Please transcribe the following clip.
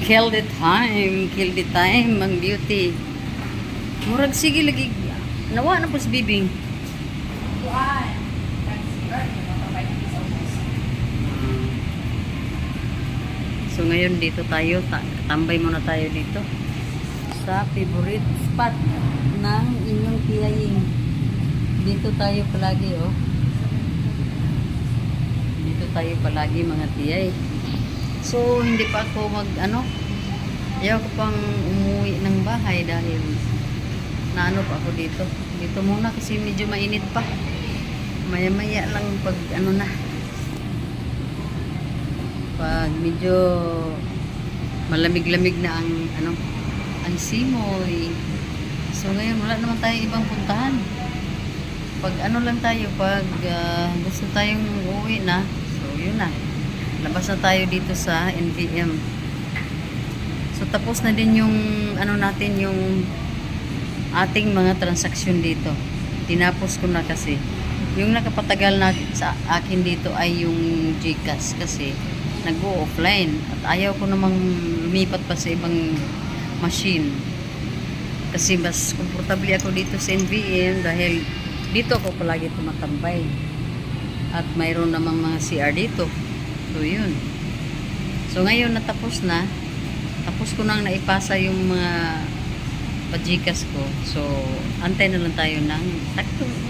Kill the time, kill the time, ang beauty. Murag sige lagi. Nawa na po si Bibing. So ngayon dito tayo, ta- tambay muna tayo dito sa favorite spot ng inyong tiyaying. Dito tayo palagi oh. Dito tayo palagi mga tiyay. So hindi pa ako mag ano, ayaw ko pang umuwi ng bahay dahil naano pa ako dito. Dito muna kasi medyo mainit pa. Maya-maya lang pag ano na, pag medyo malamig-lamig na ang ano ang simoy so ngayon wala naman tayong ibang puntahan pag ano lang tayo pag ah, gusto tayong uuwi na so yun na labas na tayo dito sa NVM so tapos na din yung ano natin yung ating mga transaksyon dito. Tinapos ko na kasi. Yung nakapatagal na sa akin dito ay yung Gcash kasi nag-offline at ayaw ko namang lumipat pa sa ibang machine. Kasi mas komportable ako dito sa NVM dahil dito ako palagi tumatambay. At mayroon namang mga CR dito so yun. So ngayon natapos na. Tapos ko nang naipasa yung mga pajikas ko. So antay na lang tayo ng sakto